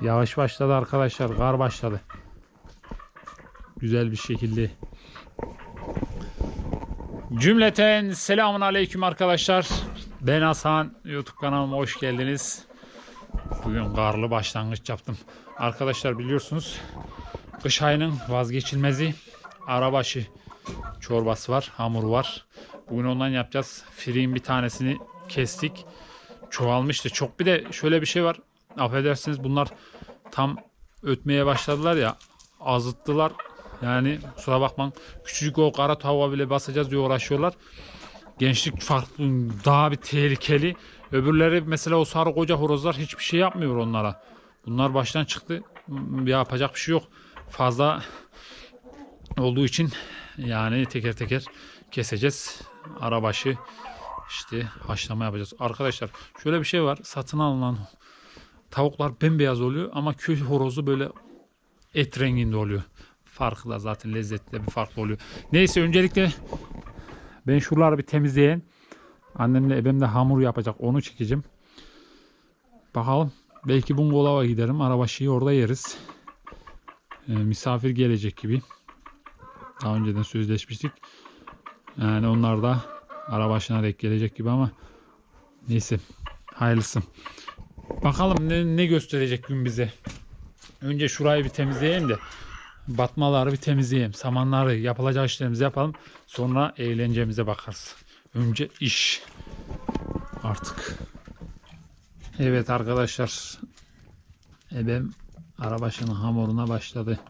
Yağış başladı arkadaşlar. Kar başladı. Güzel bir şekilde. Cümleten selamun aleyküm arkadaşlar. Ben Hasan. YouTube kanalıma hoş geldiniz. Bugün karlı başlangıç yaptım. Arkadaşlar biliyorsunuz kış ayının vazgeçilmezi arabaşı çorbası var. Hamur var. Bugün ondan yapacağız. Friğin bir tanesini kestik. Çoğalmıştı. Çok bir de şöyle bir şey var. Affedersiniz bunlar tam ötmeye başladılar ya. Azıttılar. Yani kusura bakmayın. Küçücük o kara tavuğa bile basacağız diye uğraşıyorlar. Gençlik farklı daha bir tehlikeli. Öbürleri mesela o sarı koca horozlar hiçbir şey yapmıyor onlara. Bunlar baştan çıktı. Yapacak bir şey yok. Fazla olduğu için yani teker teker keseceğiz. Arabaşı işte haşlama yapacağız. Arkadaşlar şöyle bir şey var. Satın alınan tavuklar bembeyaz oluyor ama köy horozu böyle et renginde oluyor. Farkı da zaten lezzetli bir farklı oluyor. Neyse öncelikle ben şuraları bir temizleyen annemle ebem de hamur yapacak. Onu çekeceğim. Bakalım. Belki bungalova giderim. Arabaşıyı orada yeriz. Ee, misafir gelecek gibi. Daha önceden sözleşmiştik. Yani onlar da arabaşına denk gelecek gibi ama neyse. Hayırlısı. Bakalım ne, ne gösterecek gün bize. Önce şurayı bir temizleyelim de batmaları bir temizleyelim. Samanları yapılacak işlerimizi yapalım. Sonra eğlencemize bakarız. Önce iş. Artık. Evet arkadaşlar. Ebem arabaşının hamuruna başladı.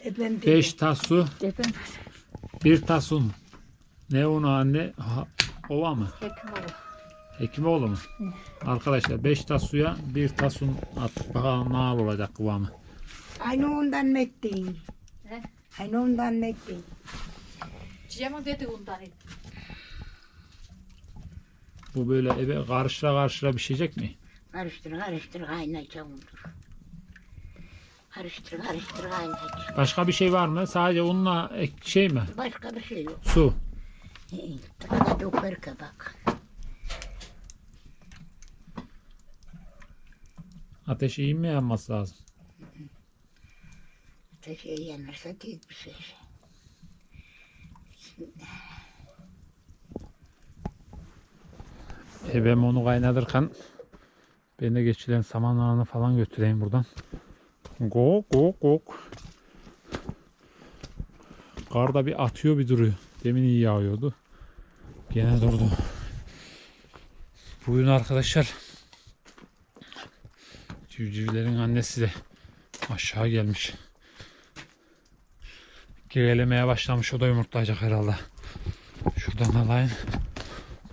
Efendim. 5 tasu, Efendim. bir tasun. Ne onu anne? Ha, ova mı? Hekimoğlu. Hekimoğlu mu? Arkadaşlar 5 tas suya 1 tasun at. Bakalım ne hal olacak kıvamı. Aynı ondan mekteyin. He? Aynı ondan mekteyin. Cem dedi ondan. Bu böyle ebe karıştıra karıştıra pişecek mi? Karıştır karıştır kaynayacak ondur. Karıştır karıştır kaynayacak. Başka bir şey var mı? Sadece unla ek şey mi? Başka bir şey yok. Su. Tıkada dokar kabak. Ateş iyi mi yanması lazım? Ateşe yanırsa tez bir şey. Ebem onu kaynatırken ben de geçilen samanlarını falan götüreyim buradan. Gok gok gok. Kar da bir atıyor bir duruyor. Demin iyi yağıyordu. Gene durdu. Bugün arkadaşlar civcivlerin annesi de aşağı gelmiş. Gevelemeye başlamış. O da yumurtlayacak herhalde. Şuradan alayım.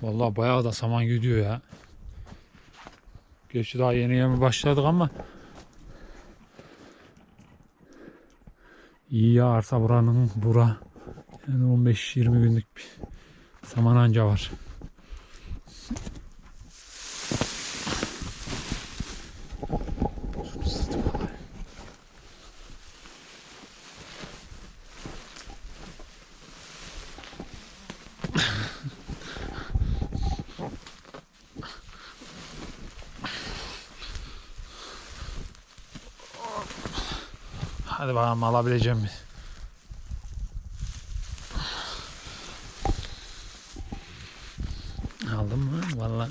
Vallahi bayağı da saman gidiyor ya. Gerçi daha yeni yeni başladık ama iyi yağarsa buranın bura yani 15-20 günlük bir saman anca var. Hadi bakalım alabileceğim mi? Aldım mı? Vallahi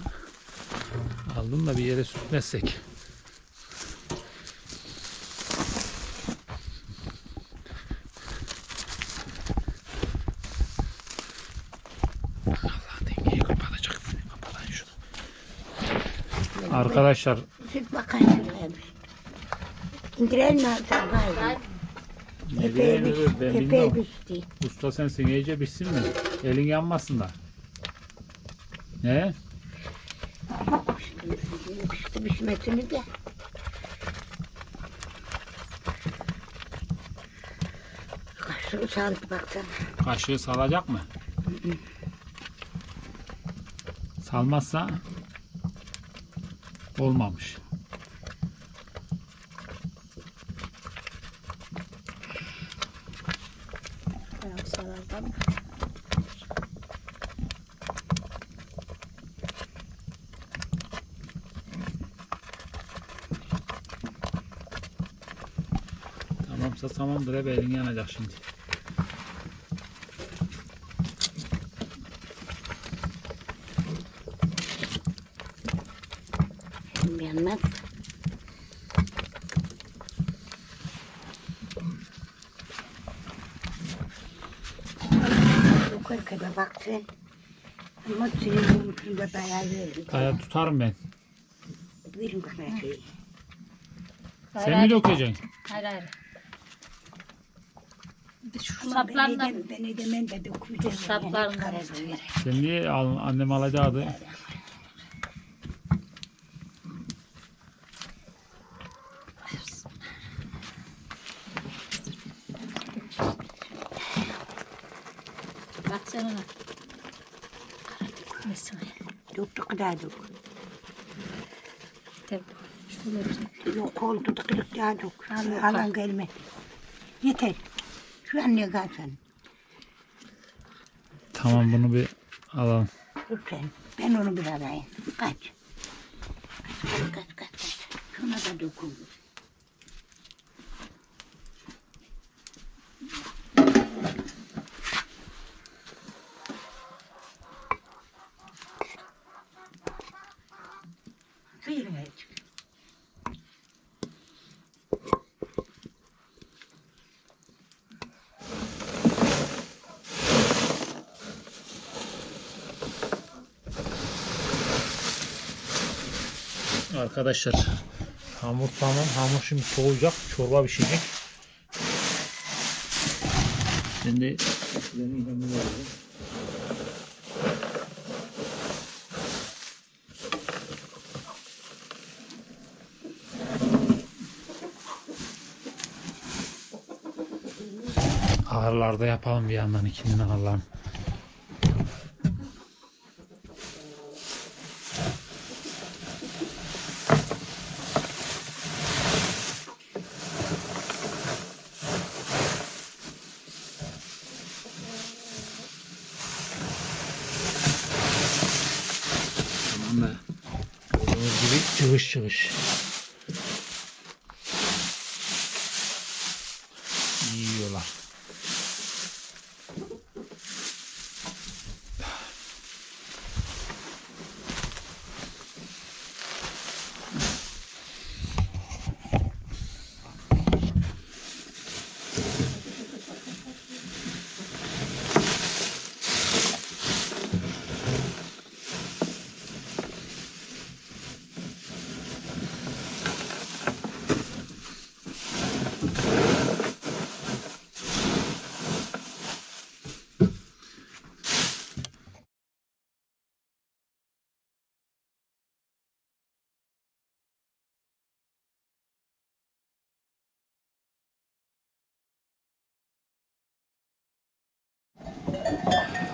aldım da bir yere sürtmezsek. Arkadaşlar bakayım. İndirelim mi sen gayrı? ne Epey diyeyim bir, öbür, ben epey bilmiyorum. bir şey. Usta sensin iyice bitsin mi? Elin yanmasın da. Ne? Pişti pişmesini de. Kaşığı sarıp baksana. Kaşığı salacak mı? Salmazsa olmamış. Tamamdır hep elin yanacak şimdi. Şimdi yanmaz. Yukarı kadar bak sen. Ama senin umutunda bayağı verin. Kaya tutarım ben. Bakayım şeyi. Sen mi dökeceksin? Hayır hayır. Ama ben edemem, ben edemem de ver. Sen niye al, annem alacaktı? bak sen ona. Mesela. Döktü kadar dök. Tabii. Şöyle bir. Yok oldu tıkırık daha dök. Alan gelme. Yeter. Ne kalsın? Tamam bunu bir alalım. Dur sen. Ben onu bir alayım. Kaç. Kaç kaç kaç. kaç. Şuna da dokun. Arkadaşlar hamur tamam. Hamur şimdi soğuyacak. Çorba pişecek. Şimdi Ağırlarda yapalım bir yandan ikinin ağırlarını. Da gördüğünüz gibi çıkış çıkış. İyi yiyorlar.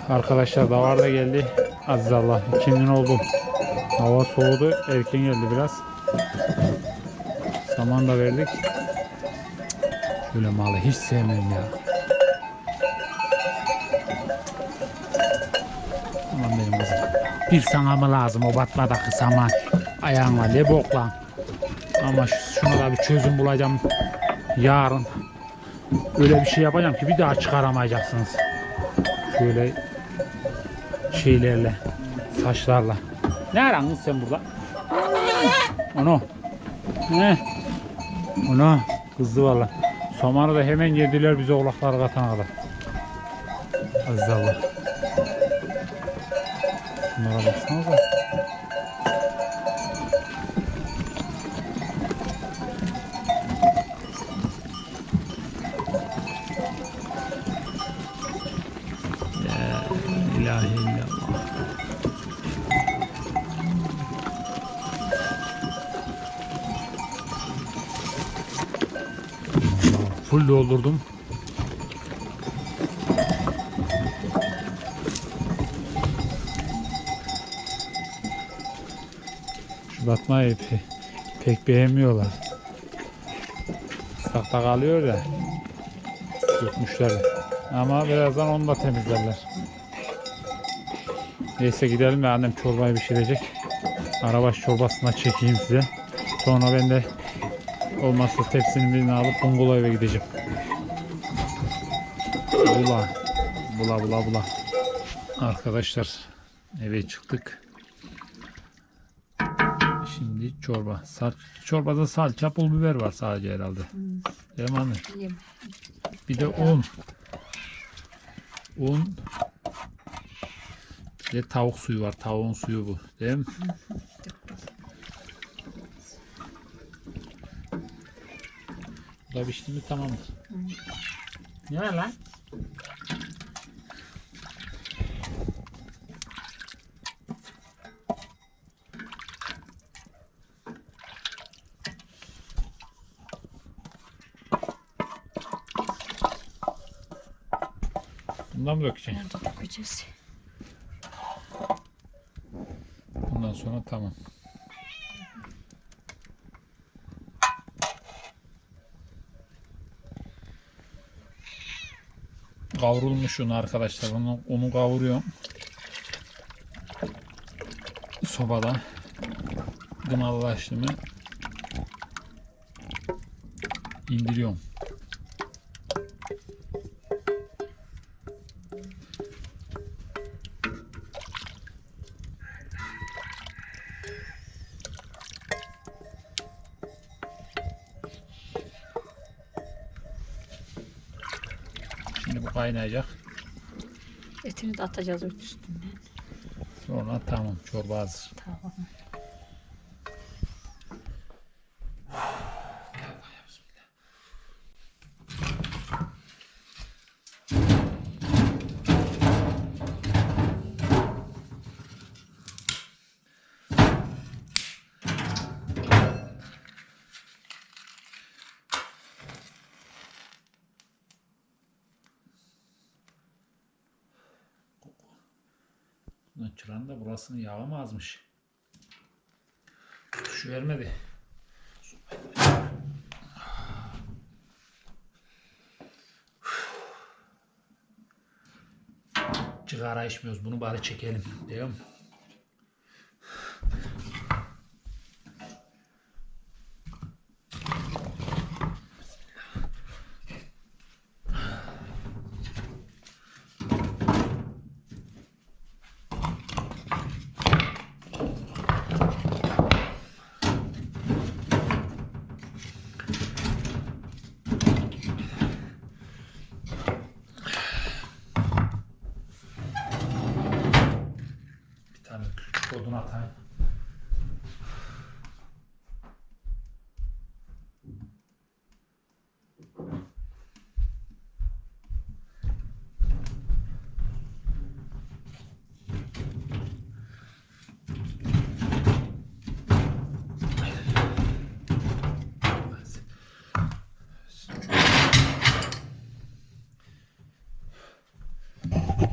Arkadaşlar davar da geldi. Aziz Allah. İkindin oldum. Hava soğudu. Erken geldi biraz. Saman da verdik. Şöyle malı hiç sevmem ya. Aman benim kızım. Bir sana mı lazım o batmadaki saman? Ayağınla ne bok lan? Ama şu- şuna da bir çözüm bulacağım. Yarın. Öyle bir şey yapacağım ki bir daha çıkaramayacaksınız. Şöyle şeylerle, saçlarla. Ne aran sen burada? Onu. Ne? Onu. Kızdı valla. Somanı da hemen yediler bize oğlakları katana kadar. Aziz Allah. Bunlara baksanıza. Doldurdum. Şu batmayı pe- pek beğenmiyorlar. Islakta kalıyor ya. Dökmüşler. Ama birazdan onu da temizlerler. Neyse gidelim de annem çorbayı pişirecek. Arabaş çorbasına çekeyim size. Sonra ben de olmazsa tepsinin birini alıp bungalov eve gideceğim. Bula. Bula bula bula. Arkadaşlar eve çıktık. Şimdi çorba. Sal çorbada salça, pul biber var sadece herhalde. Değil mi anne? Bir de un. Un. Bir de tavuk suyu var. Tavuğun suyu bu. Değil mi? Bu da pişti mi tamamdır. Ne var lan? Bundan mı dökeceksin? Nerede dökeceğiz? Bundan sonra tamam. Kavrulmuş un arkadaşlar. Onu, onu kavuruyorum. Sobada. Gınalılaştı mı indiriyorum. Kaynayacak. Etini de atacağız üstüne. Sonra tamam çorba hazır. Tamam. Çıran da burasını yağlamazmış. Şu vermedi. Cigara içmiyoruz. Bunu bari çekelim. Değil mi? Bir tane küçük odun atayım.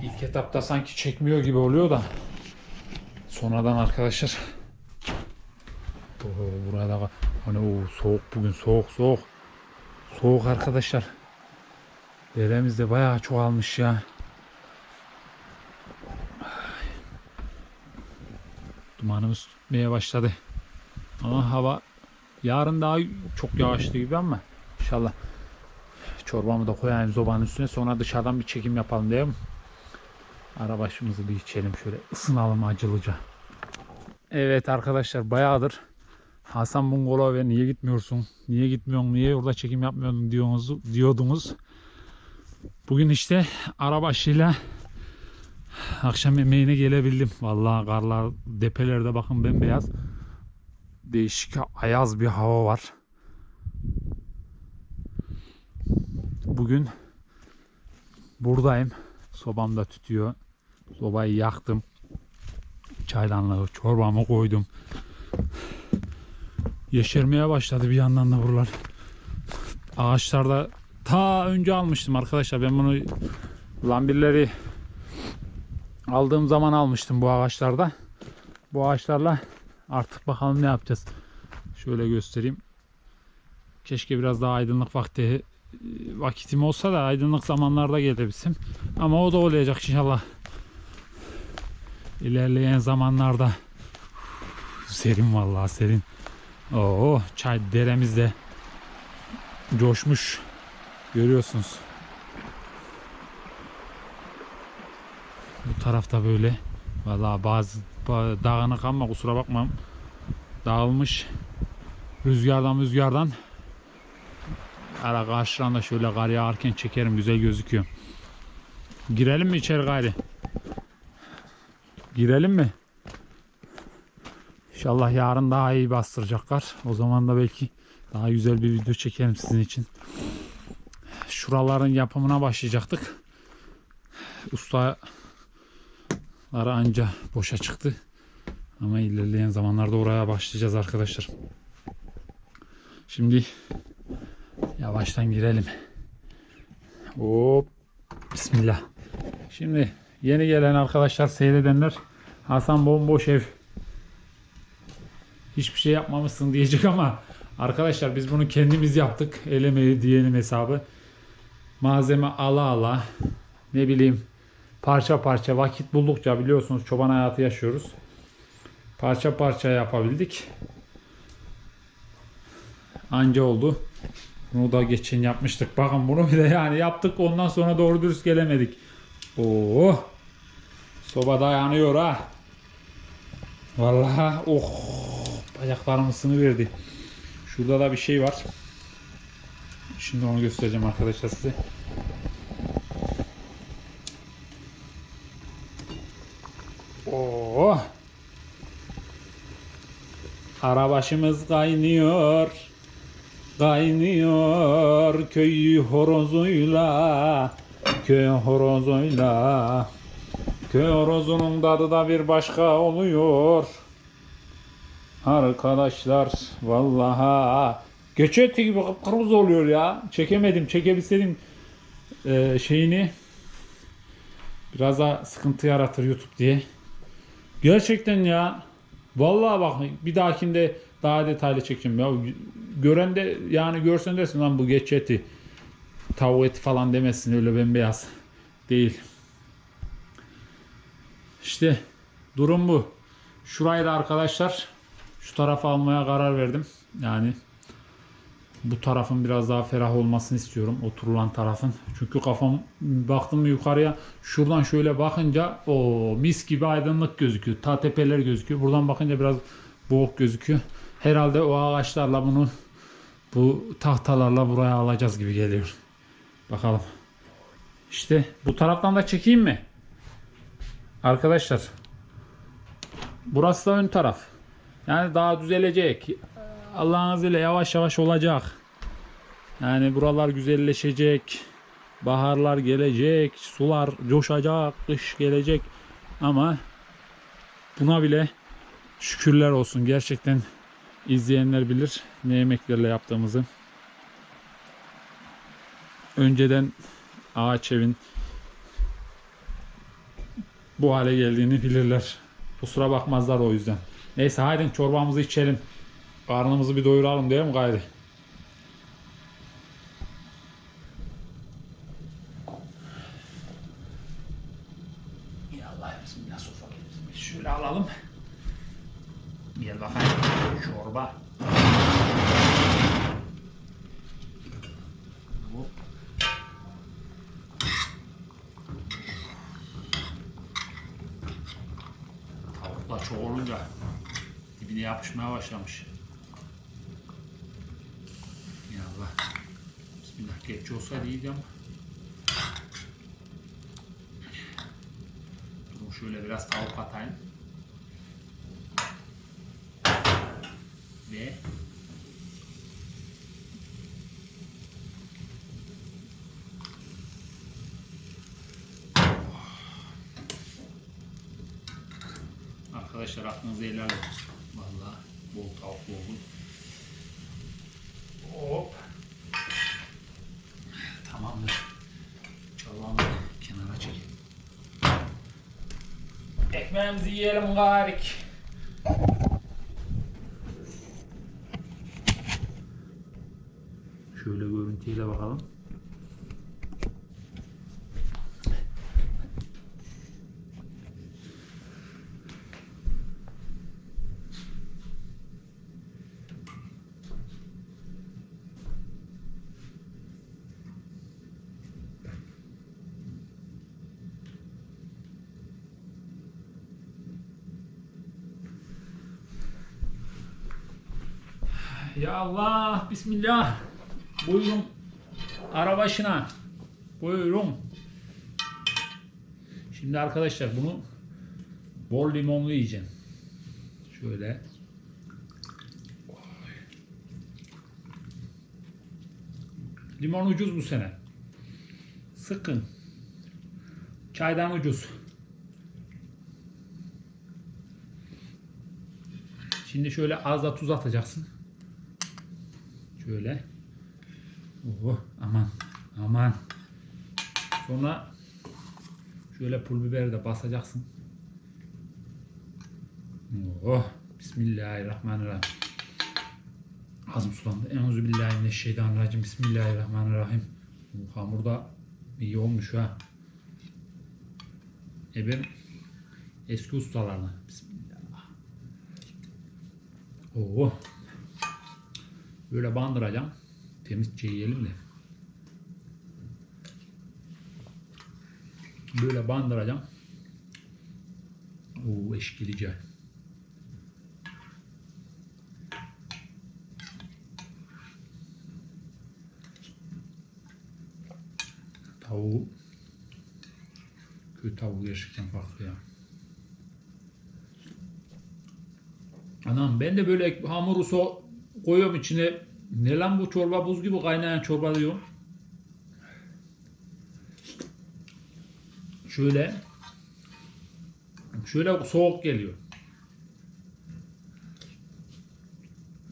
İlk etapta sanki çekmiyor gibi oluyor da. Sonradan arkadaşlar. Oo, burada da hani o soğuk bugün soğuk soğuk. Soğuk arkadaşlar. Deremiz de bayağı çoğalmış ya. Dumanımız tutmaya başladı. Ama hava yarın daha çok yağışlı gibi ama inşallah. Çorbamı da koyayım zobanın üstüne. Sonra dışarıdan bir çekim yapalım değil mi? Ara başımızı bir içelim şöyle ısınalım acılıca. Evet arkadaşlar bayağıdır Hasan Bungalov'a niye gitmiyorsun? Niye gitmiyorsun? Niye orada çekim yapmıyordun diyorsunuz, diyordunuz. Bugün işte arabaşıyla akşam yemeğine gelebildim. Vallahi karlar depelerde bakın bembeyaz. Değişik ayaz bir hava var. Bugün buradayım. Sobam da tütüyor. Sobayı yaktım. Çaydanlığı, çorbamı koydum. Yeşermeye başladı bir yandan da buralar. Ağaçlarda ta önce almıştım arkadaşlar. Ben bunu lambirleri aldığım zaman almıştım bu ağaçlarda. Bu ağaçlarla artık bakalım ne yapacağız. Şöyle göstereyim. Keşke biraz daha aydınlık vakti vakitim olsa da aydınlık zamanlarda gelebilsin. Ama o da olacak inşallah. İlerleyen zamanlarda. Serin vallahi serin. Oo çay deremizde coşmuş. Görüyorsunuz. Bu tarafta böyle. Vallahi bazı ba- dağınık ama kusura bakmam. Dağılmış. Rüzgardan rüzgardan. Ara karşıdan da şöyle kar yağarken çekerim. Güzel gözüküyor. Girelim mi içeri gayri? Girelim mi? İnşallah yarın daha iyi bastıracaklar. O zaman da belki daha güzel bir video çekerim sizin için. Şuraların yapımına başlayacaktık. Ustaları anca boşa çıktı. Ama ilerleyen zamanlarda oraya başlayacağız arkadaşlar. Şimdi yavaştan girelim. Hop. Bismillah. Şimdi yeni gelen arkadaşlar seyredenler Hasan bomboş ev hiçbir şey yapmamışsın diyecek ama arkadaşlar biz bunu kendimiz yaptık. El emeği diyelim hesabı. Malzeme ala ala ne bileyim parça parça vakit buldukça biliyorsunuz çoban hayatı yaşıyoruz. Parça parça yapabildik. Anca oldu. Bunu da geçen yapmıştık. Bakın bunu bile yani yaptık ondan sonra doğru dürüst gelemedik. Oo. Soba dayanıyor ha. Vallahi oh bacaklarım ısınıverdi. Şurada da bir şey var. Şimdi onu göstereceğim arkadaşlar size. Oo. Arabaşımız kaynıyor. Kaynıyor köy horozuyla. Köy horozuyla. Köy horozunun tadı da bir başka oluyor. Arkadaşlar vallaha göç eti gibi kıpkırmızı oluyor ya. Çekemedim. Çekebilseydim e, şeyini biraz daha sıkıntı yaratır YouTube diye. Gerçekten ya. Vallahi bak bir dahakinde daha detaylı çekeceğim ya. Gören de yani görsen dersin lan bu geç eti. Tavuk eti falan demesin öyle bembeyaz. Değil. İşte durum bu. Şurayı da arkadaşlar şu tarafa almaya karar verdim. Yani bu tarafın biraz daha ferah olmasını istiyorum. Oturulan tarafın. Çünkü kafam baktım yukarıya şuradan şöyle bakınca o mis gibi aydınlık gözüküyor. Ta tepeler gözüküyor. Buradan bakınca biraz boğuk gözüküyor. Herhalde o ağaçlarla bunu bu tahtalarla buraya alacağız gibi geliyor. Bakalım. İşte bu taraftan da çekeyim mi? Arkadaşlar burası da ön taraf. Yani daha düzelecek. Allah'ın izniyle yavaş yavaş olacak. Yani buralar güzelleşecek. Baharlar gelecek. Sular coşacak. Kış gelecek. Ama buna bile şükürler olsun. Gerçekten izleyenler bilir ne emeklerle yaptığımızı. Önceden ağaç evin bu hale geldiğini bilirler. Kusura bakmazlar o yüzden. Neyse haydi çorbamızı içelim. Karnımızı bir doyuralım değil mi gayri? Şöyle alalım. Gel bakayım. Çorba. Hop. Tavuklar çok olunca dibine yapışmaya başlamış. Ya Allah. Bismillah geç olsaydı iyiydi ama. Dur şöyle biraz tavuk atayım. Ve Arkadaşlar aklınızı helal olsun. Bol tavuk oldu. Hop. Tamamdır. Çorbamı kenara çekin. Ekmeğimizi yiyelim garik. Şöyle görüntüyle bakalım. Ya Allah, Bismillah. Buyurun. Arabaşına. Buyurun. Şimdi arkadaşlar bunu bol limonlu yiyeceğim. Şöyle. Limon ucuz bu sene. Sıkın. Çaydan ucuz. Şimdi şöyle az da tuz atacaksın. Şöyle. Oh, aman. Aman. Sonra şöyle pul biberi de basacaksın. Oh. Bismillahirrahmanirrahim. Ağzım sulandı. Euzubillahimineşşeytanirracim. Bismillahirrahmanirrahim. Bu hamur da iyi olmuş ha. E benim eski ustalarına. Bismillah. Oo. Böyle bandıracağım. Temizce yiyelim de. Böyle bandıracağım. Oo eşkilice. Tavuğu köy tavuğu gerçekten farklı ya. Anam ben de böyle hamuru so koyuyorum içine. Ne lan bu çorba buz gibi kaynayan çorba diyorum. Şöyle şöyle soğuk geliyor.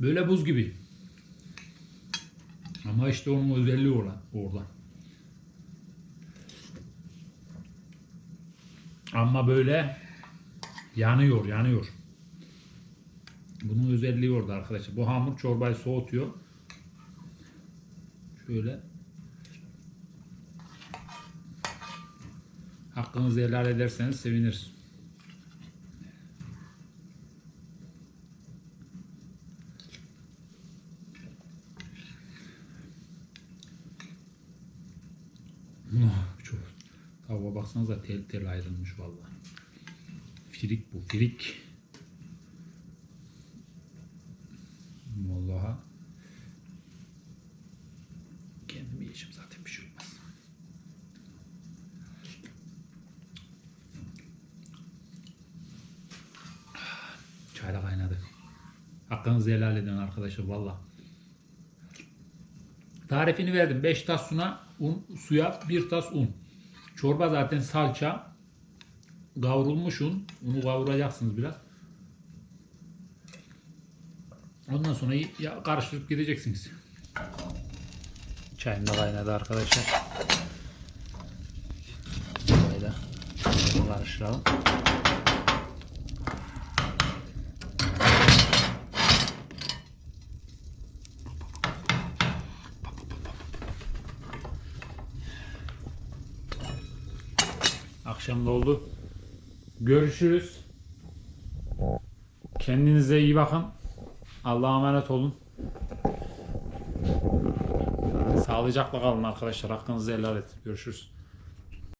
Böyle buz gibi. Ama işte onun özelliği orada. orada. Ama böyle yanıyor, yanıyor. Bunun özelliği orada arkadaşlar. Bu hamur çorbayı soğutuyor. Şöyle. Hakkınızı helal ederseniz seviniriz. Çok. Tavuğa baksanıza tel tel ayrılmış vallahi. Firik bu, firik. Vallahi kendim yiyeceğim zaten bir şey olmaz. Çay da kaynadı. Hakkınızı helal edin arkadaşlar valla. Tarifini verdim. 5 tas suna, un, suya 1 tas un. Çorba zaten salça. Kavrulmuş un. Unu kavuracaksınız biraz. Ondan sonra karıştırıp gideceksiniz. Çayım da kaynadı arkadaşlar. Böyle karıştıralım. Akşam da oldu. Görüşürüz. Kendinize iyi bakın. Allah'a emanet olun. Sağlıcakla kalın arkadaşlar. Hakkınızı helal et. Görüşürüz.